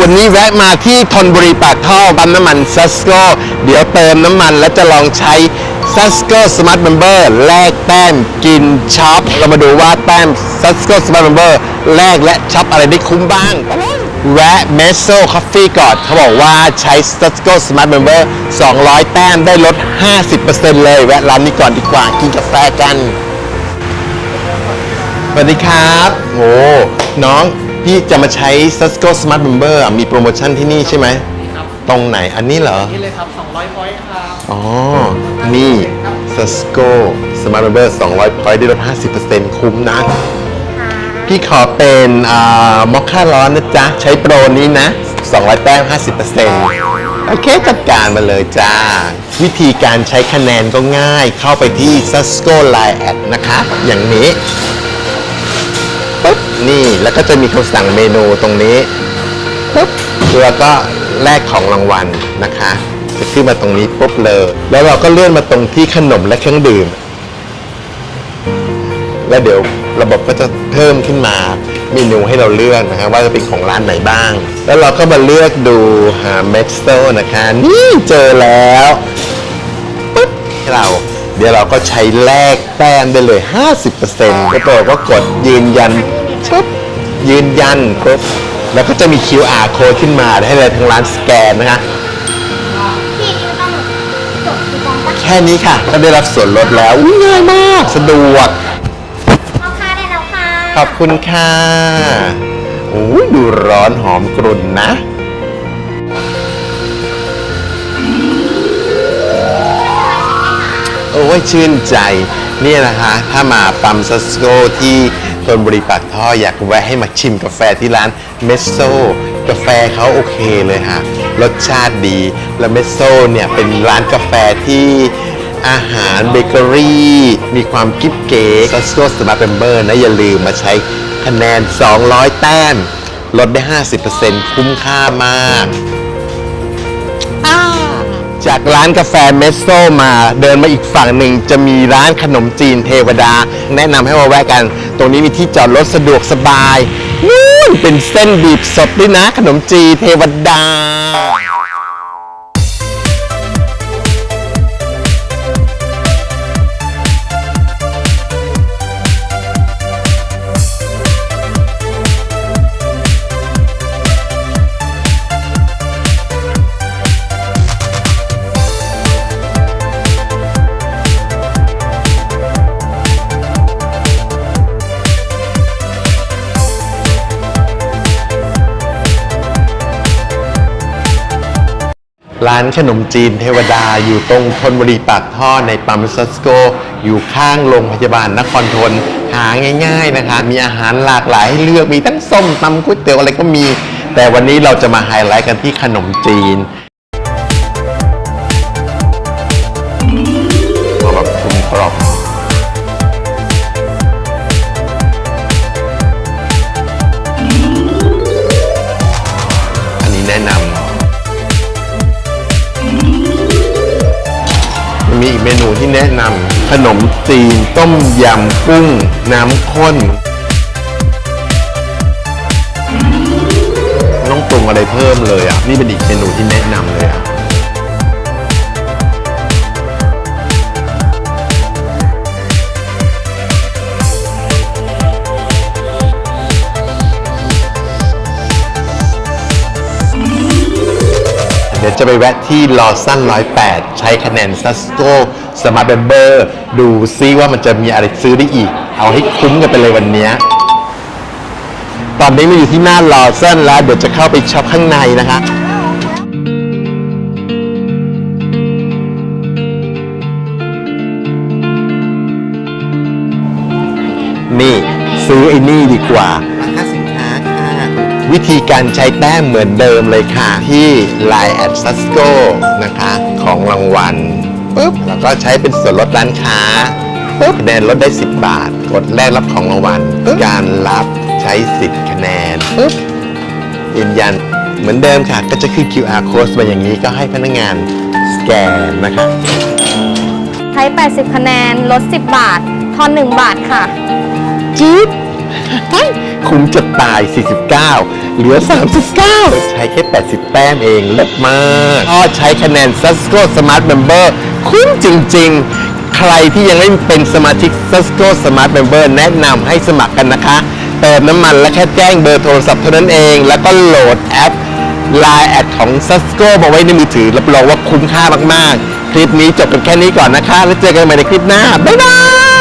วันนี้แวะมาที่ทนบุรีปากท่อปั๊มน้ำมันซัสโกเดี๋ยวเติมน้ำมันแล้วจะลองใช้ซัสโกสมาร์ทเมมเบอร์แลกแต้มกินช็อป เรามาดูว่าแต้มซัสโกสมาร์ทเมมเบอร์แลกและช็อปอะไรได้คุ้มบ้าง แวะเมสโซคอฟฟี่ก่อนเขาบอกว่าใช้ซัสโกสมาร์ทเมมเบอร์200 แต้มได้ลด 50%เลย แวะร้านนี้ก่อนดีกว่ากินกาแฟกันสวัสดีครับโอ้ น้องพี่จะมาใช้ Cisco Smart Member อะมีโปรโมชั่นที่นี่ใช่ไหมครับตรงไหนอันนี้เหรอ นี่เลยครับ 200พอยต์ครับ อ๋อ นี่ Cisco Smart Member 200 point ได้ลด50%คุ้มนะ พี่ขอเป็นอ่ามอคค่าร้อนนะจ๊ะ ใช้โปรนี้นะ 200 แต้ม50%โอเคจัดการมาเลยจ้า วิธีการใช้คะแนนก็ง่ายเข้าไปที่ Cisco Line Ad นะคะ อย่างนี้ปุ๊บ นี่แล้วก็จะมีคำสั่งเมนูตรงนี้ปุ๊บแล้วก็แลกของรางวัลนะคะจะขึ้นมาตรงนี้ปุ๊บเลย แล้วเราก็เลื่อนมาตรงที่ขนมและเครื่องดื่ม แล้วเดี๋ยวระบบก็จะเพิ่มขึ้นมาเมนูให้เราเลือกนะฮะว่าจะเป็นของร้านไหนบ้าง แล้วเราก็มาเลือกดูหาเม็กซ์โซนะคะนี่เจอแล้วปุ๊บให้เรา เดี๋ยวเราก็ใช้แลกแต้มได้เลย 50%ก็ตัวก็กดยืนยันปุ๊บ ยืนยันปุ๊บแล้วก็จะมี QR code ขึ้นมาให้เลยทางร้านสแกนนะคะ พี่ไม่ต้องจดคูปองปะแค่นี้ค่ะ ก็ได้รับส่วนลดแล้วอุ๊ยง่ายมาก สะดวก เอาค่าได้แล้วค่ะขอบคุณค่ะโอ้ยดูร้อนหอมกรุ่นนะ โอ้ยชื่นใจ นี่นะคะ ถ้ามาปั๊มซัสโกที่ ธนบุรีปากท่ออยากแวะให้มาชิมกาแฟที่ร้านเมสโซกาแฟเขาโอเคเลยค่ะรสชาติดี และเมสโซเนี่ยเป็นร้านกาแฟที่อาหารเบเกอรี่ มีความกิ๊บเก๋ซัสโกสมาร์ทเมมเบอร์นะอย่าลืมมาใช้คะแนน 200 แต้ม ลดได้ 50%คุ้มค่ามาก จากร้านกาแฟเมสโซมาเดินมาอีกฝั่งหนึ่งจะมีร้านขนมจีนเทวดา แนะนำให้มาแวะกัน ตรงนี้มีที่จอดรถสะดวกสบายนู่นเป็นเส้นบีบสดด้วยนะขนมจีนเทวดา ร้านขนมจีนเทวดาอยู่ตรงธนบุรีปากท่อในปั๊มซัสโก อยู่ข้างโรงพยาบาลนครทนหาง่าย ๆนะคะ มีอาหารหลากหลายให้เลือกมีทั้งส้มตำก๋วยเตี๋ยวอะไรก็มี แต่วันนี้เราจะมาไฮไลท์กันที่ขนมจีน มีอีกเมนูที่แนะนำขนมจีนต้มยำกุ้ง น้ำข้นไม่ต้องปรุงอะไรเพิ่มเลยอะ นี่เป็นอีกเมนูที่แนะนำเลยอะ ดี๋ยวจะไปแวะที่ลอสั้น108 ใช้คะแนนซัสโกสมาร์ทเบเบอร์ดูซิว่ามันจะมีอะไรซื้อได้อีก เอาให้คุ้มกันไปเลยวันนี้ ตอนนี้มาอยู่ที่หน้าลอสันแล้ว เดี๋ยวจะเข้าไปช็อปข้างในนะคะนี่ซื้อไอ้นี่ดีกว่า วิธีการใช้แต้มเหมือนเดิมเลยค่ะ ที่ Line at s u s c o นะคะ ของรางวัลปุ๊บแล้วก็ใช้เป็นส่วนลดร้านค้าปุ๊บคะแนนลดได้ 10 บาท กดแลกรับของรางวัลปุ๊บการรับใช้สิทธิ์คะแนนปุ๊บยืนยันเหมือนเดิมค่ะ ก็จะขึ้น QR code มาอย่างนี้ก็ให้พนักงานสแกนนะคะ ใช้ 80 คะแนน ลด 10 บาท ทอน 1 บาทค่ะ จี๊ดคุ้มจะตาย 49 เหลือ 39 ใช้แค่ 80 แต้มเองเลิศมากก็ใช้คะแนน Susco Smart Member คุ้มจริง ๆ ใครที่ยังไม่เป็นสมาชิก Susco Smart Member แนะนำให้สมัครกันนะคะ เติมน้ำมันและแค่แจ้งเบอร์โทรศัพท์เท่านั้นเอง แล้วก็โหลดแอป Line แอดของ Susco มาไว้ในมือถือ รับรองว่าคุ้มค่ามาก ๆ คลิปนี้จบกันแค่นี้ก่อนนะคะ แล้วเจอกันใหม่ในคลิปหน้า บ๊ายบาย